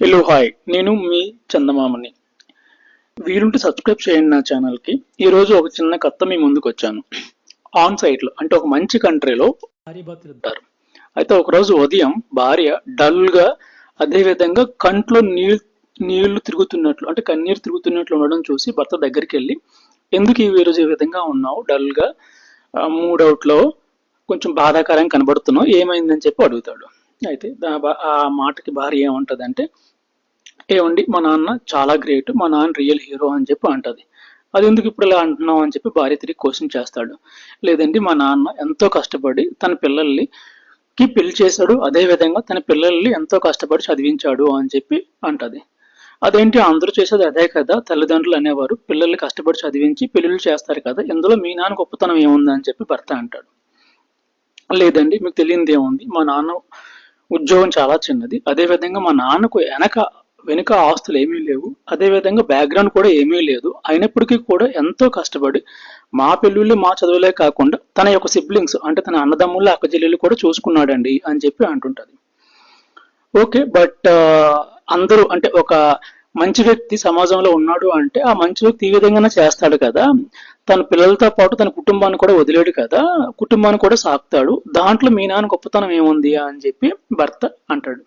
Hello hi నేను మీ చందమామని. వీలుంటే subscribe చేయండి నా ఛానల్కి ఈరోజు ఒక చిన్న కథ మీ ముందుకు వచ్చాను. ఆన్ సైట్లో అంటే ఒక మంచి కంట్రీలో భార్య భర్తలు ఉంటారు అయితే ఒకరోజు ఉదయం భార్య డల్గా అదేవిధంగా కంట్లో నీళ్ళు నీళ్ళు తిరుగుతున్నట్లు అంటే కన్నీరు తిరుగుతున్నట్లు ఉండడం చూసి భర్త దగ్గరికి వెళ్ళి ఎందుకు ఈ ఈరోజు ఈ విధంగా ఉన్నావు? డల్గా మూడవుట్లో కొంచెం బాధాకరంగా కనబడుతున్నావు. ఏమైందని చెప్పి అడుగుతాడు. అయితే ఆ మాటకి భార్య అంటే ఏమండి మా నాన్న చాలా గ్రేట్ మా నాన్న రియల్ హీరో అని చెప్పి అంటది. అది ఎందుకు ఇప్పుడు ఇలా అంటున్నావు? అని చెప్పి భార్య తిరిగి క్వశ్చన్ చేస్తాడు. లేదండి మా నాన్న ఎంతో కష్టపడి తన పిల్లల్ని కి పెళ్ళి చేశాడు. అదే విధంగా తన పిల్లల్ని ఎంతో కష్టపడి చదివించాడు అని చెప్పి అంటది. అదేంటి? అందరూ చేసేది అదే కదా? తల్లిదండ్రులు అనేవారు పిల్లల్ని కష్టపడి చదివించి పెళ్ళిళ్ళు చేస్తారు కదా? ఇందులో మీ నాన్న గొప్పతనం ఏముంది? అని చెప్పి భర్త అంటాడు. లేదండి మీకు తెలియంది ఏముంది? మా నాన్న ఉద్యోగం చాలా చిన్నది. అదే విధంగా మా నాన్నకు వెనక వెనుక ఆస్తులు ఏమీ లేవు. అదే విధంగా బ్యాక్గ్రౌండ్ కూడా ఏమీ లేదు. అయినప్పటికీ కూడా ఎంతో కష్టపడి మా పెళ్ళిళ్ళు మా చదువులే కాకుండా తన యొక్క సిబ్లింగ్స్ అంటే తన అన్నదమ్ముళ్ళు అక్క కూడా చూసుకున్నాడండి అని చెప్పి అంటుంటుంది. ఓకే బట్ అందరూ అంటే ఒక మంచి వ్యక్తి సమాజంలో ఉన్నాడు అంటే ఆ మంచి వ్యక్తి ఈ విధంగానే చేస్తాడు కదా. తన పిల్లలతో పాటు తన కుటుంబాన్ని కూడా వదిలేడు కదా. కుటుంబాన్ని కూడా సాకుతాడు. దాంట్లో మీ నాన్న గొప్పతనం ఏముంది అని చెప్పి భర్త అంటాడు.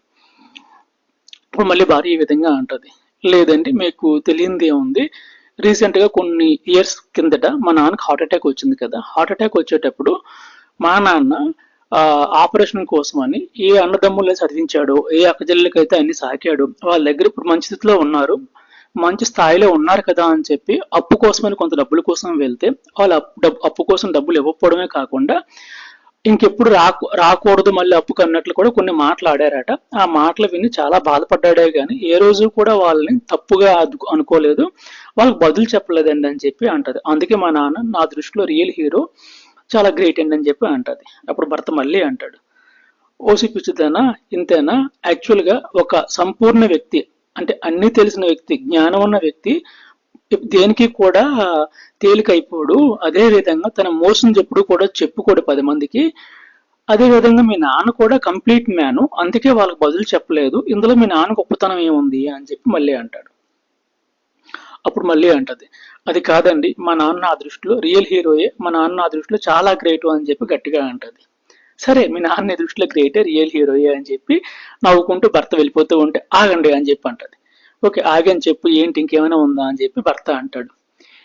ఇప్పుడు మళ్ళీ భార్య ఈ విధంగా అంటది. లేదండి మీకు తెలియంది ఏముంది? రీసెంట్గా కొన్ని ఇయర్స్ కిందట మా నాన్నకు హార్ట్ అటాక్ వచ్చింది కదా. హార్ట్ అటాక్ వచ్చేటప్పుడు మా నాన్న ఆ, ఆపరేషన్ కోసమని ఏ అన్నదమ్ముల్ని చదివించాడు. ఏ అక్కజల్లకైతే అన్ని సాకాడు. వాళ్ళ దగ్గర ఇప్పుడు మంచి స్థితిలో ఉన్నారు. మంచి స్థాయిలో ఉన్నారు కదా అని చెప్పి అప్పు కోసమని కొంత డబ్బుల కోసం వెళ్తే వాళ్ళు అప్పు అప్పు కోసం డబ్బులు ఇవ్వకపోవడమే కాకుండా ఇంకెప్పుడు రాకు రాకూడదు మళ్ళీ అప్పుకు అన్నట్లు కూడా కొన్ని మాటలు ఆడారట ఆ మాటలు విని చాలా బాధపడ్డాడే కానీ ఏ రోజు కూడా వాళ్ళని తప్పుగా అనుకోలేదు. వాళ్ళకి బదులు చెప్పలేదండి అని చెప్పి అంటది. అందుకే మా నాన్న నా దృష్టిలో రియల్ హీరో. చాలా గ్రేట్ అండి అని చెప్పి అంటది. అప్పుడు భర్త మళ్ళీ అంటాడు ఓసి పిచ్చితేనా ఇంతేనా? యాక్చువల్గా ఒక సంపూర్ణ వ్యక్తి అంటే అన్ని తెలిసిన వ్యక్తి జ్ఞానం ఉన్న వ్యక్తి దేనికి కూడా తేలికైపోడు. అదే విధంగా తన మోసం ఎప్పుడు కూడా చెప్పుకోడు పది మందికి. అదే విధంగా మీ నాన్న కూడా కంప్లీట్ మ్యాను అందుకే వాళ్ళకి బదులు చెప్పలేదు. ఇందులో మీ నాన్న గొప్పతనం ఏముంది? అని చెప్పి మళ్ళీ అంటాడు. అప్పుడు మళ్ళీ అంటది అది కాదండి మా నాన్న ఆ దృష్టిలో రియల్ హీరోయే మా నాన్న ఆ దృష్టిలో చాలా గ్రేట్ అని చెప్పి గట్టిగా అంటది. సరే మీ నాన్న దృష్టిలో గ్రేటే రియల్ హీరోయే అని చెప్పి నవ్వుకుంటూ భర్త వెళ్ళిపోతూ ఉంటే ఆగండి అని చెప్పి అంటది. ఓకే ఆగని చెప్పు ఏంటి ఇంకేమైనా ఉందా అని చెప్పి భర్త అంటాడు.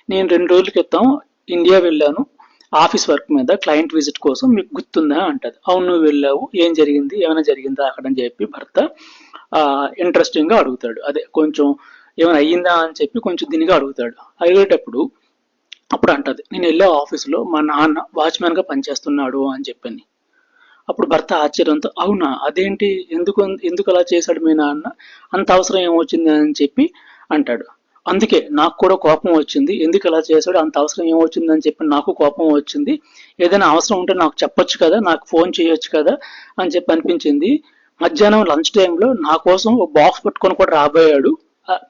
నేను రెండు రోజుల క్రితం ఇండియా వెళ్ళాను ఆఫీస్ వర్క్ మీద క్లయింట్ విజిట్ కోసం మీకు గుర్తుందా అంటది. అవును నువ్వు వెళ్ళావు ఏం జరిగింది ఏమైనా జరిగిందా అక్కడ అని చెప్పి భర్త ఇంట్రెస్టింగ్గా అడుగుతాడు. అదే కొంచెం ఏమైనా అయ్యిందా అని చెప్పి కొంచెం దీనిగా అడుగుతాడు. అడిగేటప్పుడు అప్పుడు అంటది నేను వెళ్ళే ఆఫీసులో మా నాన్న వాచ్మెన్గా పనిచేస్తున్నాడు అని చెప్పింది అప్పుడు భర్త ఆశ్చర్యంతో అవునా అదేంటి? ఎందుకు ఎందుకు అలా చేశాడు మీ నాన్న? అంత అవసరం ఏమొచ్చింది? అని చెప్పి అంటాడు. అందుకే నాకు కూడా కోపం వచ్చింది. ఎందుకు అలా చేశాడు? అంత అవసరం ఏమొచ్చింది? అని చెప్పి నాకు కోపం వచ్చింది. ఏదైనా అవసరం ఉంటే నాకు చెప్పొచ్చు కదా నాకు ఫోన్ చేయొచ్చు కదా అని చెప్పి అనిపించింది. మధ్యాహ్నం లంచ్ టైంలో నా కోసం ఒక బాక్స్ పట్టుకొని కూడా రాబోయాడు.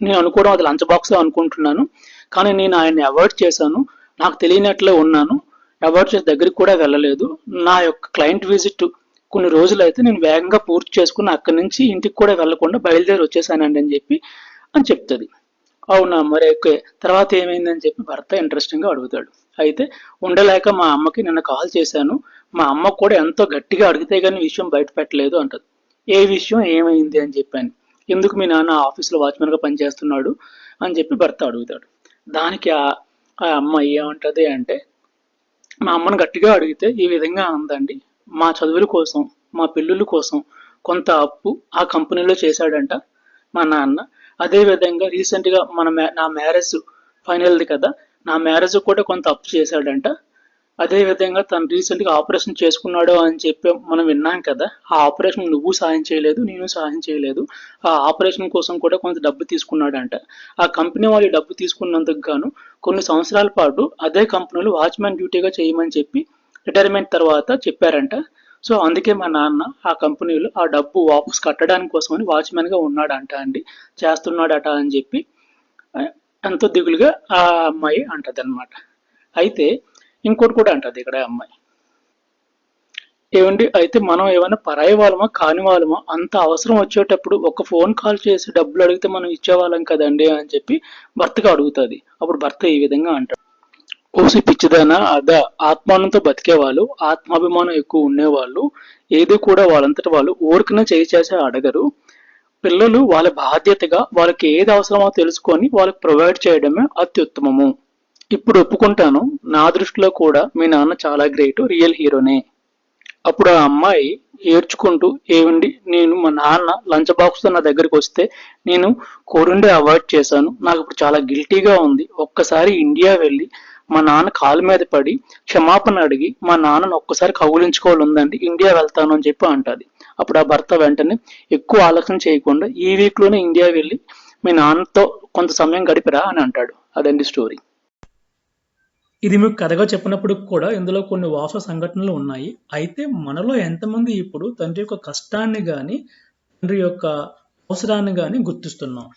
నేను అనుకోవడం అది లంచ్ బాక్స్ అనుకుంటున్నాను. కానీ నేను ఆయన్ని అవాయిడ్ చేశాను. నాకు తెలియనట్లే ఉన్నాను. అవాయిడ్ చేసే దగ్గరికి కూడా వెళ్ళలేదు. నా యొక్క క్లయింట్ విజిట్ కొన్ని రోజులు అయితే నేను వేగంగా పూర్తి చేసుకుని అక్కడి నుంచి ఇంటికి కూడా వెళ్ళకుండా బయలుదేరి వచ్చేసానండి అని చెప్పి అని చెప్తుంది. అవునా? మరి ఓకే. తర్వాత ఏమైందని చెప్పి భర్త ఇంట్రెస్టింగ్గా అడుగుతాడు. అయితే ఉండలేక మా అమ్మకి నిన్న కాల్ చేశాను. మా అమ్మ కూడా ఎంతో గట్టిగా అడిగితే కానీ విషయం బయట పెట్టలేదు అంటది. ఏ విషయం? ఏమైంది? అని చెప్పాను. ఎందుకు మీ నాన్న ఆఫీస్లో వాచ్మెన్గా పనిచేస్తున్నాడు అని చెప్పి భర్త అడుగుతాడు. దానికి ఆ అమ్మాయి ఏమంటుంది అంటే మా అమ్మను గట్టిగా అడిగితే ఈ విధంగా అందండి. మా చదువుల కోసం మా పిల్లుల కోసం కొంత అప్పు ఆ కంపెనీలో చేశాడంట మా నాన్న. అదే విధంగా మన మ్యా- నా మ్యారేజ్ ఫైనల్ది కదా నా మ్యారేజ్ కూడా కొంత అప్పు చేశాడంట. అదే విధంగా తను రీసెంట్గా ఆపరేషన్ చేసుకున్నాడు అని చెప్పి మనం విన్నాం కదా ఆ ఆపరేషన్ నువ్వు సాయం చేయలేదు నేను సాయం చేయలేదు. ఆ ఆపరేషన్ కోసం కూడా కొంత డబ్బు తీసుకున్నాడంట. ఆ కంపెనీ వాళ్ళు డబ్బు తీసుకున్నందుకు గాను కొన్ని సంవత్సరాల పాటు అదే కంపెనీలో వాచ్మెన్ డ్యూటీగా చేయమని చెప్పి రిటైర్మెంట్ తర్వాత చెప్పారంట. సో అందుకే మా నాన్న ఆ కంపెనీలో ఆ డబ్బు వాపస్ కట్టడానికి కోసమని వాచ్మెన్గా ఉన్నాడంట అండి. చేస్తున్నాడట అని చెప్పి ఎంతో దిగులుగా ఆ అమ్మాయి అంటదన్నమాట. అయితే ఇంకోటి కూడా అంటది ఇక్కడ అమ్మాయి. ఏమండి అయితే మనం ఏమైనా పరాయి వాళ్ళమా కాని వాళ్ళమా అంత అవసరం వచ్చేటప్పుడు ఒక ఫోన్ కాల్ చేసి డబ్బులు అడిగితే మనం ఇచ్చేవాళ్ళం కదండి అని చెప్పి భర్తకు అడుగుతుంది. అప్పుడు భర్త ఈ విధంగా అంటాడు. ఓసి పిచ్చిదానా అదా ఆత్మానంతో బతికేవాళ్ళు ఆత్మాభిమానం ఎక్కువ ఉండేవాళ్ళు ఏది కూడా వాళ్ళంతట వాళ్ళు ఊరికనే చేయి చేసి అడగరు. పిల్లలు వాళ్ళ బాధ్యతగా వాళ్ళకి ఏది అవసరమో తెలుసుకొని వాళ్ళకి ప్రొవైడ్ చేయడమే అత్యుత్తమము. ఇప్పుడు ఒప్పుకుంటాను. నా దృష్టిలో కూడా మీ నాన్న చాలా గ్రేట్ రియల్ హీరోనే అప్పుడు ఆ అమ్మాయి ఏడ్చుకుంటూ ఏమండి నేను మా నాన్న లంచ్ బాక్స్తో నా దగ్గరికి వస్తే నేను కోరుండే అవాయిడ్ చేశాను. నాకు ఇప్పుడు చాలా గిల్టీగా ఉంది. ఒక్కసారి ఇండియా వెళ్ళి మా నాన్న కాలు మీద పడి క్షమాపణ అడిగి మా నాన్నను ఒక్కసారి కౌగులించుకోవాలి ఉందండి ఇండియా వెళ్తాను అని చెప్పి అంటది. అప్పుడు ఆ భర్త వెంటనే ఎక్కువ ఆలోచన చేయకుండా ఈ వీక్లోనే ఇండియా వెళ్ళి మీ నాన్నతో కొంత సమయం గడిపిరా అని అంటాడు. అదండి స్టోరీ ఇది మీకు కథగా చెప్పినప్పుడు కూడా ఇందులో కొన్ని వాస్తవ సంఘటనలు ఉన్నాయి. అయితే మనలో ఎంతమంది ఇప్పుడు తండ్రి యొక్క కష్టాన్ని కానీ తండ్రి యొక్క అవసరాన్ని కానీ గుర్తిస్తున్నాం.